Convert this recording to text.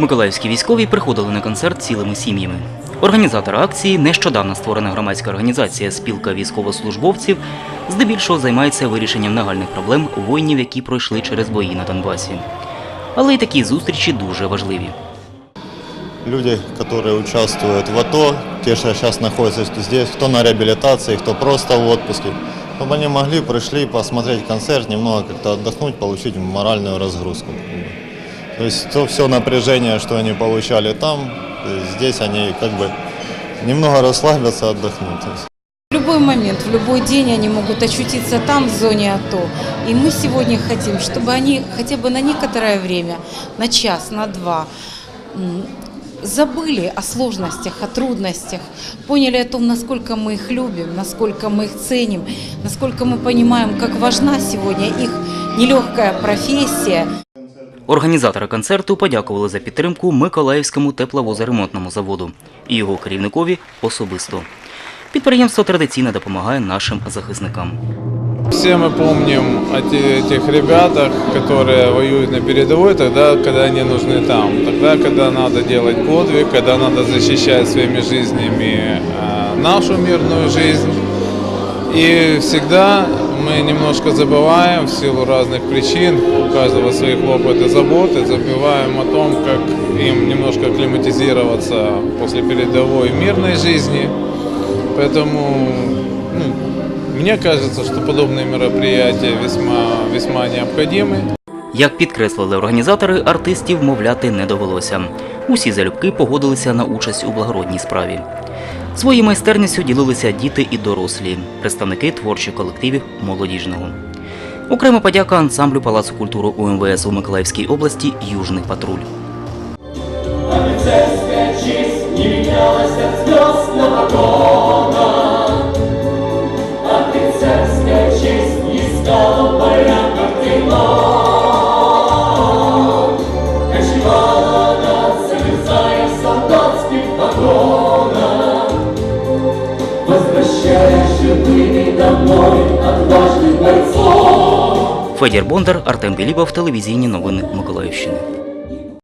Миколаївські військові приходили на концерт цілими сім'ями. Організатор акції нещодавно створена громадська організація Спілка військовослужбовців здебільшого займається вирішенням нагальних проблем воїнів, які пройшли через бої на Донбасі. Але й такі зустрічі дуже важливі. Люди, которые участвуют в АТО, те, что сейчас находятся здесь, кто на реабилитации, кто просто в отпуске, чтобы они могли, пришли посмотреть концерт, немного как-то отдохнуть, получить моральную разгрузку. То есть то все напряжение, что они получали там, есть здесь они как бы немного расслабятся, отдохнут. В любой момент, в любой день они могут очутиться там, в зоне АТО. И мы сегодня хотим, чтобы они хотя бы на некоторое время, на час, на два, забыли о сложностях, о трудностях, поняли о том, насколько мы их любим, насколько мы их ценим, насколько мы понимаем, как важна сегодня их нелегкая профессия. Організатори концерту подякували за підтримку Миколаївському тепловозоремонтному заводу і його керівникові особисто. Підприємство традиційно допомагає нашим захисникам. Все мы помним о те- тех ребятах, которые воюют на передовой, тогда, когда они нужны там. Тогда, когда надо делать подвиг, когда надо защищать своими жизнями э, нашу мирную жизнь. И всегда мы немножко забываем в силу разных причин, у каждого свои хлопоты и заботы, забываем о том, как им немножко акклиматизироваться после передовой мирной жизни. Поэтому ну, мне кажется, что подобные мероприятия весьма, весьма необходимы. Як підкреслили організатори, артистів мовляти не довелося. Усі залюбки погодилися на участь у благородній справі. Своєю майстерністю ділилися діти і дорослі, представники творчих колективів молодіжного. Окрема подяка ансамблю Палацу культури УМВС у Миколаївській області Южний патруль. Офицерская честь не менялась от звезд. Федір Бондар, Артем Білібов, телевізійні новини Миколаївщини.